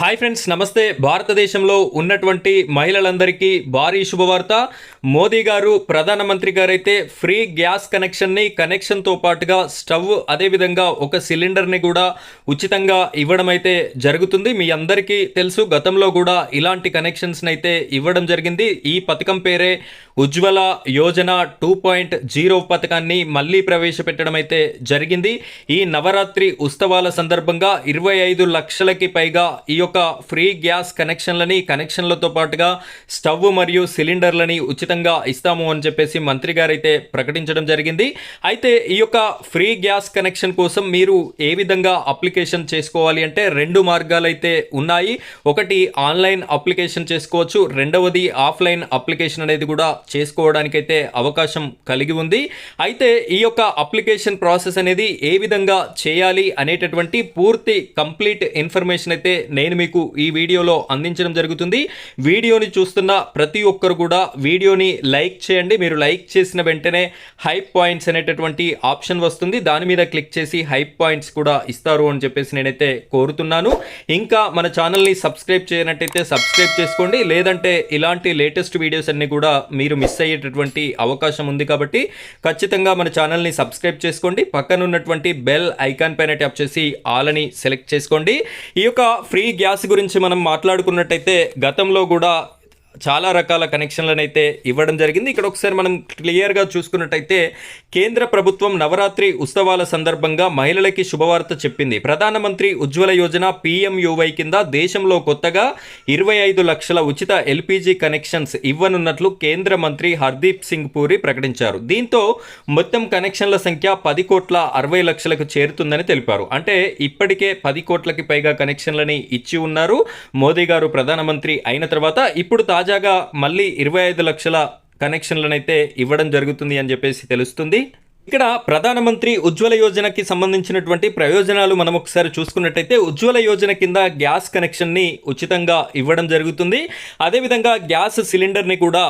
Hi friends నమస్తే. భారతదేశంలో ఉన్నటువంటి మహిళలందరికీ భారీ శుభవార్త. మోదీ గారు ప్రధానమంత్రి గారైతే ఫ్రీ గ్యాస్ కనెక్షన్ని కనెక్షన్తో పాటుగా స్టవ్ అదేవిధంగా ఒక సిలిండర్ని కూడా ఉచితంగా ఇవ్వడం అయితే జరుగుతుంది. మీ అందరికీ తెలుసు గతంలో కూడా ఇలాంటి కనెక్షన్స్ని అయితే ఇవ్వడం జరిగింది. ఈ పథకం పేరే Ujjwala Yojana two point zero పథకాన్ని మళ్ళీ ప్రవేశపెట్టడం అయితే జరిగింది. ఈ నవరాత్రి ఉత్సవాల సందర్భంగా ఇరవై ఐదు లక్షలకి పైగా ఈ యొక్క ఫ్రీ గ్యాస్ కనెక్షన్లని కనెక్షన్లతో పాటుగా స్టవ్ మరియు సిలిండర్లని ఉచితంగా ఇస్తాము అని చెప్పేసి మంత్రి గారు అయితే ప్రకటించడం జరిగింది. అయితే ఈ యొక్క ఫ్రీ గ్యాస్ కనెక్షన్ కోసం మీరు ఏ విధంగా అప్లికేషన్ చేసుకోవాలి అంటే రెండు మార్గాలు అయితే ఉన్నాయి. ఒకటి ఆన్లైన్ అప్లికేషన్ చేసుకోవచ్చు. రెండవది ఆఫ్లైన్ అప్లికేషన్ అనేది కూడా చేసుకోవడానికైతే అవకాశం కలిగి ఉంది. అయితే ఈ యొక్క అప్లికేషన్ ప్రాసెస్ అనేది ఏ విధంగా చేయాలి అనేటటువంటి పూర్తి కంప్లీట్ ఇన్ఫర్మేషన్ అయితే నేను మీకు ఈ వీడియోలో అందించడం జరుగుతుంది. వీడియోని చూస్తున్న ప్రతి ఒక్కరు కూడా వీడియోని లైక్ చేయండి. మీరు లైక్ చేసిన వెంటనే హైప్ పాయింట్స్ అనేటటువంటి ఆప్షన్ వస్తుంది. దాని మీద క్లిక్ చేసి హైప్ పాయింట్స్ కూడా ఇస్తారు అని చెప్పేసి నేనైతే కోరుతున్నాను. ఇంకా మన ఛానల్ని సబ్స్క్రైబ్ చేయనట్టయితే సబ్స్క్రైబ్ చేసుకోండి. లేదంటే ఇలాంటి లేటెస్ట్ వీడియోస్ అన్ని కూడా మీరు మిస్ అయ్యేటటువంటి అవకాశం ఉంది కాబట్టి ఖచ్చితంగా మన ఛానల్ని సబ్స్క్రైబ్ చేసుకోండి. పక్కన ఉన్నటువంటి బెల్ ఐకాన్ పైన ట్యాప్ చేసి ఆల్ అని సెలెక్ట్ చేసుకోండి. ఈ యొక్క ఫ్రీ గ్యాస్ గురించి మనం మాట్లాడుకున్నట్టయితే గతంలో కూడా చాలా రకాల కనెక్షన్లను అయితే ఇవ్వడం జరిగింది. ఇక్కడ ఒకసారి మనం క్లియర్గా చూసుకున్నట్టయితే కేంద్ర ప్రభుత్వం నవరాత్రి ఉత్సవాల సందర్భంగా మహిళలకి శుభవార్త చెప్పింది. ప్రధానమంత్రి ఉజ్వల యోజన పిఎంయువై కింద దేశంలో కొత్తగా ఇరవై ఐదు లక్షల ఉచిత ఎల్పిజి కనెక్షన్స్ ఇవ్వనున్నట్లు కేంద్ర మంత్రి హర్దీప్ సింగ్ పూరి ప్రకటించారు. దీంతో మొత్తం కనెక్షన్ల సంఖ్య పది కోట్ల అరవై లక్షలకు చేరుతుందని తెలిపారు. అంటే ఇప్పటికే పది కోట్లకి పైగా కనెక్షన్లని ఇచ్చి ఉన్నారు. మోదీ గారు ప్రధానమంత్రి అయిన తర్వాత ఇప్పుడు తాజాగా మళ్ళీ ఇరవై ఐదు లక్షల కనెక్షన్లనైతే ఇవ్వడం జరుగుతుంది అని చెప్పేసి తెలుస్తుంది. ఇక్కడ ప్రధానమంత్రి ఉజ్వల యోజనకి సంబంధించినటువంటి ప్రయోజనాలు మనం ఒకసారి చూసుకున్నట్టయితే ఉజ్వల యోజన కింద గ్యాస్ కనెక్షన్ని ఉచితంగా ఇవ్వడం జరుగుతుంది. అదేవిధంగా గ్యాస్ సిలిండర్ని కూడా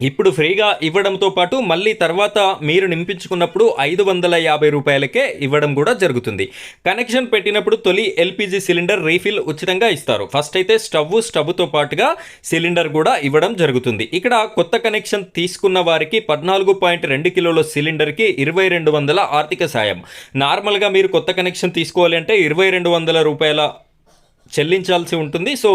ఇప్పుడు ఫ్రీగా ఇవ్వడంతో పాటు మళ్ళీ తర్వాత మీరు నింపించుకున్నప్పుడు ఐదు వందల యాభై రూపాయలకే ఇవ్వడం కూడా జరుగుతుంది. కనెక్షన్ పెట్టినప్పుడు తొలి ఎల్పిజి సిలిండర్ రీఫిల్ ఉచితంగా ఇస్తారు. ఫస్ట్ అయితే స్టవ్ స్టవ్తో పాటుగా సిలిండర్ కూడా ఇవ్వడం జరుగుతుంది. ఇక్కడ కొత్త కనెక్షన్ తీసుకున్న వారికి పద్నాలుగు పాయింట్ రెండు కిలోల సిలిండర్కి ఇరవై రెండు వందల ఆర్థిక సాయం. నార్మల్గా మీరు కొత్త కనెక్షన్ తీసుకోవాలి అంటే ఇరవై రెండు వందల రూపాయల చెల్లించాల్సి ఉంటుంది. సో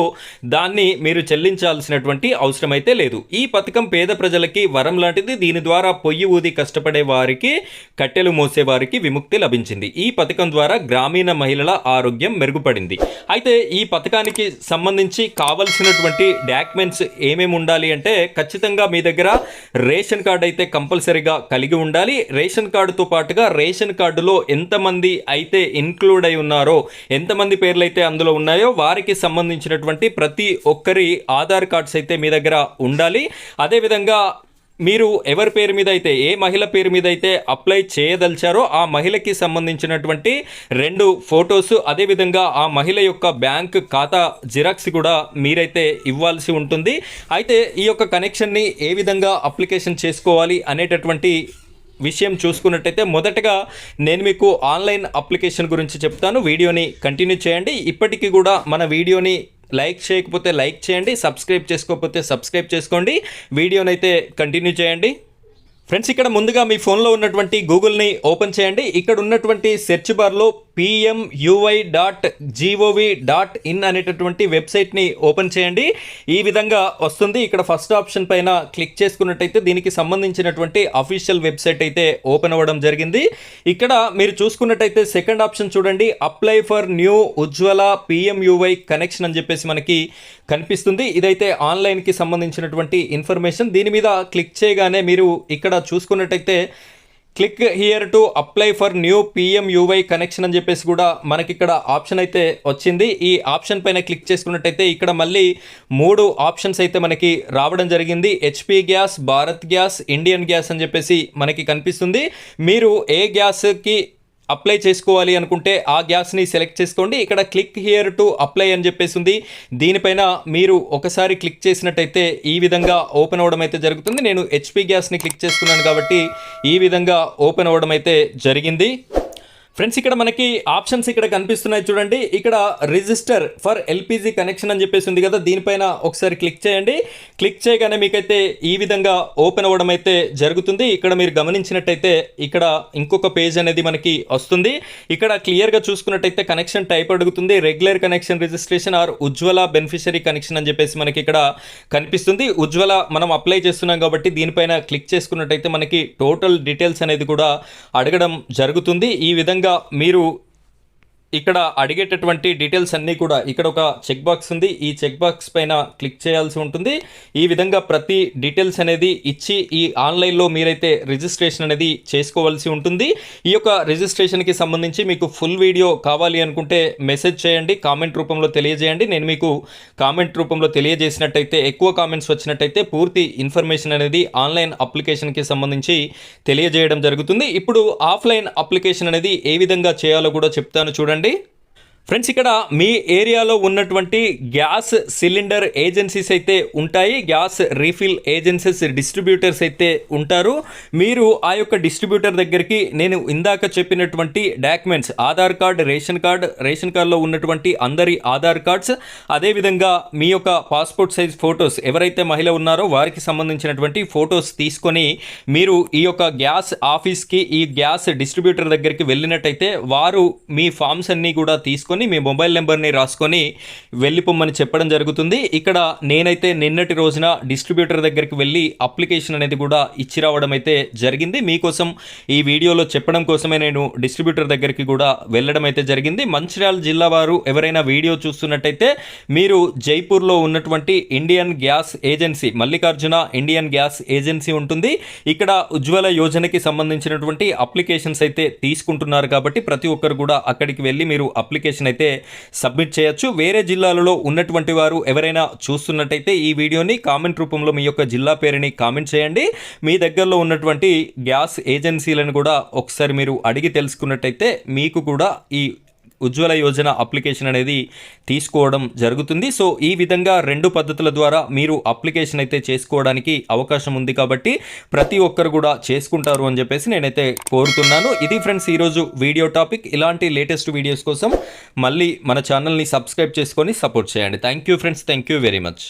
దాన్ని మీరు చెల్లించాల్సినటువంటి అవసరం అయితే లేదు. ఈ పథకం పేద ప్రజలకి వరం లాంటిది. దీని ద్వారా పొయ్యి ఊది కష్టపడే వారికి కట్టెలు మోసే వారికి విముక్తి లభించింది. ఈ పథకం ద్వారా గ్రామీణ మహిళల ఆరోగ్యం మెరుగుపడింది. అయితే ఈ పథకానికి సంబంధించి కావలసినటువంటి డాక్యుమెంట్స్ ఏమేమి ఉండాలి అంటే ఖచ్చితంగా మీ దగ్గర రేషన్ కార్డు అయితే కంపల్సరీగా కలిగి ఉండాలి. రేషన్ కార్డుతో పాటుగా రేషన్ కార్డులో ఎంతమంది అయితే ఇన్క్లూడ్ అయి ఉన్నారో ఎంతమంది పేర్లు అయితే అందులో ఉన్నాయో వారికి సంబంధించినటువంటి ప్రతి ఒక్కరి ఆధార్ కార్డ్స్ అయితే మీ దగ్గర ఉండాలి. అదేవిధంగా మీరు ఎవరి పేరు మీద అయితే ఏ మహిళ పేరు మీద అయితే అప్లై చేయదలిచారో ఆ మహిళకి సంబంధించినటువంటి రెండు ఫొటోస్ అదేవిధంగా ఆ మహిళ యొక్క బ్యాంక్ ఖాతా జిరాక్స్ కూడా మీరైతే ఇవ్వాల్సి ఉంటుంది. అయితే ఈ యొక్క కనెక్షన్ని ఏ విధంగా అప్లికేషన్ చేసుకోవాలి అనేటటువంటి విషయం చూసుకున్నట్టయితే మొదటగా నేను మీకు ఆన్లైన్ అప్లికేషన్ గురించి చెప్తాను. వీడియోని కంటిన్యూ చేయండి. ఇప్పటికీ కూడా మన వీడియోని లైక్ చేయకపోతే లైక్ చేయండి. సబ్స్క్రైబ్ చేసుకోకపోతే సబ్స్క్రైబ్ చేసుకోండి. వీడియోని అయితే కంటిన్యూ చేయండి. ఫ్రెండ్స్ ఇక్కడ ముందుగా మీ ఫోన్లో ఉన్నటువంటి గూగుల్ని ఓపెన్ చేయండి. ఇక్కడ ఉన్నటువంటి సెర్చ్ బార్లో PMUI dot GOV dot in అనేటటువంటి వెబ్సైట్ని ఓపెన్ చేయండి. ఈ విధంగా వస్తుంది. ఇక్కడ ఫస్ట్ ఆప్షన్ పైన క్లిక్ చేసుకున్నట్టయితే దీనికి సంబంధించినటువంటి అఫీషియల్ వెబ్సైట్ అయితే ఓపెన్ అవ్వడం జరిగింది. ఇక్కడ మీరు చూసుకున్నట్టయితే సెకండ్ ఆప్షన్ చూడండి. Apply for new Ujjwala PMUI connection అని చెప్పేసి మనకి కనిపిస్తుంది. ఇదైతే ఆన్లైన్కి సంబంధించినటువంటి ఇన్ఫర్మేషన్. దీని మీద క్లిక్ చేయగానే మీరు ఇక్కడ చూసుకున్నట్టయితే click here to apply for new PMUY connection అని చెప్పేసి కూడా మనకి ఇక్కడ ఆప్షన్ అయితే వచ్చింది. ఈ ఆప్షన్ పైన క్లిక్ చేసుకున్నట్టయితే ఇక్కడ మళ్ళీ మూడు ఆప్షన్స్ అయితే మనకి రావడం జరిగింది. HP gas Bharat gas Indian gas అని చెప్పేసి మనకి కనిపిస్తుంది. మీరు ఏ గ్యాస్కి అప్లై చేసుకోవాలి అనుకుంటే ఆ గ్యాస్ని సెలెక్ట్ చేసుకోండి. ఇక్కడ క్లిక్ హియర్ టు అప్లై అని చెప్పేసి ఉంది. దీనిపైన మీరు ఒకసారి క్లిక్ చేసినట్టయితే ఈ విధంగా ఓపెన్ అవ్వడం అయితే జరుగుతుంది. నేను హెచ్పి గ్యాస్ని క్లిక్ చేసుకున్నాను కాబట్టి ఈ విధంగా ఓపెన్ అవ్వడం అయితే జరిగింది. ఫ్రెండ్స్ ఇక్కడ మనకి ఆప్షన్స్ ఇక్కడ కనిపిస్తున్నాయి చూడండి. ఇక్కడ రిజిస్టర్ ఫర్ ఎల్పిజి కనెక్షన్ అని చెప్పేసి ఉంది కదా దీనిపైన ఒకసారి క్లిక్ చేయండి. క్లిక్ చేయగానే మీకైతే ఈ విధంగా ఓపెన్ అవ్వడం అయితే జరుగుతుంది. ఇక్కడ మీరు గమనించినట్టయితే ఇక్కడ ఇంకొక పేజ్ అనేది మనకి వస్తుంది. ఇక్కడ క్లియర్గా చూసుకున్నట్టయితే కనెక్షన్ టైప్ అడుగుతుంది. Regular connection registration or Ujjwala beneficiary connection అని చెప్పేసి మనకి ఇక్కడ కనిపిస్తుంది. ఉజ్వల మనం అప్లై చేస్తున్నాం కాబట్టి దీనిపైన క్లిక్ చేసుకున్నట్టయితే మనకి టోటల్ డీటెయిల్స్ అనేది కూడా అడగడం జరుగుతుంది. ఈ విధంగా విధంగా మీరు ఇక్కడ అడిగేటటువంటి డీటెయిల్స్ అన్నీ కూడా ఇక్కడ ఒక చెక్ బాక్స్ ఉంది. ఈ చెక్ బాక్స్ పైన క్లిక్ చేయాల్సి ఉంటుంది. ఈ విధంగా ప్రతి డీటెయిల్స్ అనేది ఇచ్చి ఈ ఆన్లైన్లో మీరైతే రిజిస్ట్రేషన్ అనేది చేసుకోవాల్సి ఉంటుంది. ఈ యొక్క రిజిస్ట్రేషన్కి సంబంధించి మీకు ఫుల్ వీడియో కావాలి అనుకుంటే మెసేజ్ చేయండి. కామెంట్ రూపంలో తెలియజేయండి. నేను మీకు కామెంట్ రూపంలో తెలియజేసినట్టయితే ఎక్కువ కామెంట్స్ వచ్చినట్టయితే పూర్తి ఇన్ఫర్మేషన్ అనేది ఆన్లైన్ అప్లికేషన్కి సంబంధించి తెలియజేయడం జరుగుతుంది. ఇప్పుడు ఆఫ్లైన్ అప్లికేషన్ అనేది ఏ విధంగా చేయాలో కూడా చెప్తాను చూడండి. చేయండి ఫ్రెండ్స్ ఇక్కడ మీ ఏరియాలో ఉన్నటువంటి గ్యాస్ సిలిండర్ ఏజెన్సీస్ అయితే ఉంటాయి. గ్యాస్ రీఫిల్ ఏజెన్సీస్ డిస్ట్రిబ్యూటర్స్ అయితే ఉంటారు. మీరు ఆ యొక్క డిస్ట్రిబ్యూటర్ దగ్గరికి నేను ఇందాక చెప్పినటువంటి documents Aadhaar card ration card ration కార్డులో ఉన్నటువంటి అందరి ఆధార్ కార్డ్స్ అదేవిధంగా మీ యొక్క పాస్పోర్ట్ సైజ్ ఫొటోస్ ఎవరైతే మహిళ ఉన్నారో వారికి సంబంధించినటువంటి ఫొటోస్ తీసుకొని మీరు ఈ యొక్క గ్యాస్ ఆఫీస్కి ఈ గ్యాస్ డిస్ట్రిబ్యూటర్ దగ్గరికి వెళ్ళినట్టయితే వారు మీ ఫామ్స్ అన్నీ కూడా తీసుకొని మీ మొబైల్ నెంబర్ని రాసుకొని వెళ్ళిపోమ్మని చెప్పడం జరుగుతుంది. ఇక్కడ నేనైతే నిన్నటి రోజున డిస్ట్రిబ్యూటర్ దగ్గరికి వెళ్ళి అప్లికేషన్ అనేది కూడా ఇచ్చి రావడం అయితే జరిగింది. మీకోసం ఈ వీడియోలో చెప్పడం కోసమే నేను డిస్ట్రిబ్యూటర్ దగ్గరికి కూడా వెళ్ళడం అయితే జరిగింది. మంచిర్యాల జిల్లా వారు ఎవరైనా వీడియో చూస్తున్నట్టయితే మీరు జైపూర్లో ఉన్నటువంటి Indian gas agency Mallikarjuna Indian gas agency ఉంటుంది. ఇక్కడ ఉజ్వల యోజనకి సంబంధించినటువంటి అప్లికేషన్స్ అయితే తీసుకుంటున్నారు కాబట్టి ప్రతి ఒక్కరు కూడా అక్కడికి వెళ్ళి మీరు అప్లికేషన్ అప్లికేషన్ అయితే సబ్మిట్ చేయొచ్చు. వేరే జిల్లాలలో ఉన్నటువంటి వారు ఎవరైనా చూస్తున్నట్టయితే ఈ వీడియోని కామెంట్ రూపంలో మీ యొక్క జిల్లా పేరుని కామెంట్ చేయండి. మీ దగ్గరలో ఉన్నటువంటి గ్యాస్ ఏజెన్సీలను కూడా ఒకసారి మీరు అడిగి తెలుసుకున్నట్టయితే మీకు కూడా ఈ ఉజ్వల యోజన అప్లికేషన్ అనేది తీసుకోవడం జరుగుతుంది. సో ఈ విధంగా రెండు పద్ధతుల ద్వారా మీరు అప్లికేషన్ అయితే చేసుకోవడానికి అవకాశం ఉంది కాబట్టి ప్రతి ఒక్కరు కూడా చేసుకుంటారు అని చెప్పేసి నేనైతే కోరుతున్నాను. ఇది ఫ్రెండ్స్ ఈరోజు వీడియో టాపిక్. ఇలాంటి లేటెస్ట్ వీడియోస్ కోసం మళ్ళీ మన ఛానల్ని సబ్స్క్రైబ్ చేసుకొని సపోర్ట్ చేయండి. Thank you friends. Thank you very much.